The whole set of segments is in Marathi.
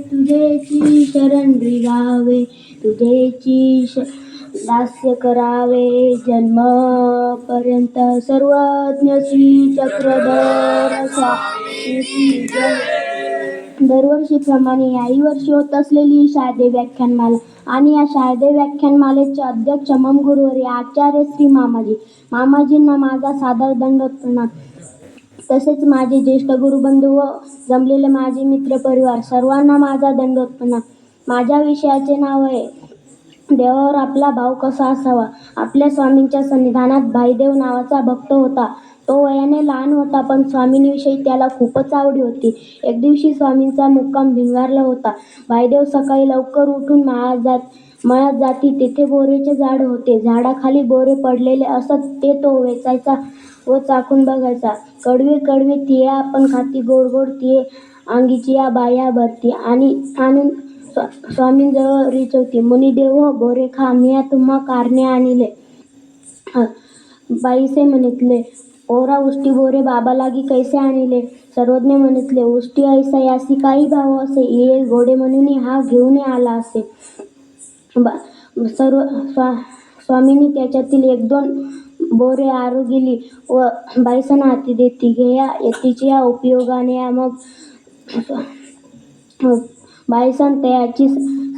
तुझेची शरण रिगावे तुझेची श दास्य करावे. जन्मपर्यंत सर्वज्ञ श्री चक्रधर स्वामी दरवर्षीप्रमाणे याही वर्षी होत असलेली शारदे व्याख्यानमाला आणि या शारदे व्याख्यानमालेचे अध्यक्ष मम गुरुवारी आचार्य श्री मामाजी. मामाजींना माझा सादर दंड प्रणाम तसेच माझे ज्येष्ठ गुरुबंधू व जमलेले माझे मित्र परिवार सर्वांना माझा दंडोत्पन्ना प्रणाम माझ्या विषयाचे नाव आहे देवावर आपला भाव कसा असावा? आपल्या स्वामींच्या सन्निधानात भाईदेव नावाचा भक्त होता. तो वयाने लहान होता पण स्वामींविषयी त्याला खूपच आवडी होती. एक दिवशी स्वामींचा मुक्काम भिंगारला होता. भाईदेव सकाळी लवकर उठून महाराजात जात मळ्यात जाती तेथे बोरेचे झाड होते. झाडाखाली बोरे पडलेले असत ते तो वेचायचा व चाकून बघायचा. कडवे कडवे तिये आपण खाती गोड गोड तिये अंगीची या बाया भरती आणि आणून स्वा स्वामींजवळ रिचवती. मुनिदेव हो, बोरे खा मिया तुम्हा कारणे आणिले. बाईसे म्हणितले ओरा उष्टी बोरे बाबा लागी कैसे आणिले? सर्वज्ञ म्हणितले उष्टी ऐसा यासी काही भाव असे. ये गोडे म्हणून हा घेऊन आला असे. बा सर्व स्वा स्वामींनी त्याच्यातील एक दोन बोरे आरू गेली व बायसन हाती देती. घ्या येतीच्या या उपयोगाने या मग बायसन तयाची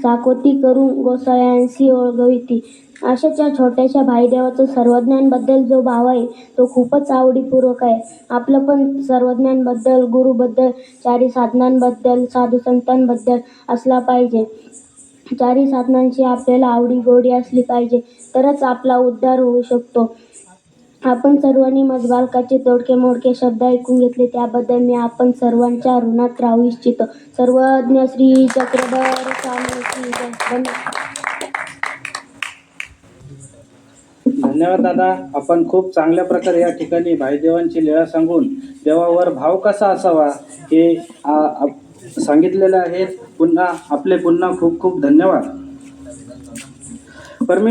साकोती करून गोसाळ्यांशी ओळगविती. अशाच्या छोट्याशा भाईदेवाचा सर्वज्ञांबद्दल जो भाव आहे तो खूपच आवडीपूर्वक आहे. आपलं पण सर्वज्ञांबद्दल गुरुबद्दल चारी साधनांबद्दल साधू संतांबद्दल असला पाहिजे. चारी साधनांची आपल्याला आवडीगोडी असली पाहिजे तरच आपला उद्धार होऊ शकतो. आपण सर्वांनी मजबालकाचे तोडके मोडके शब्द ऐकून घेतले त्याबद्दल मी आपण सर्वांच्या ऋणात राहू इच्छितो. सर्वज्ञ श्री चक्रधर स्वामी धन्यवाद. धन्यवाद दादा. आपण खूप चांगल्या प्रकारे या ठिकाणी भाईदेवांची लीळा सांगून देवावर भाव कसा असावा हे आ, आहेत सांगितलेलं आहे. पुन्हा आपले पुन्हा खूप खूप धन्यवाद.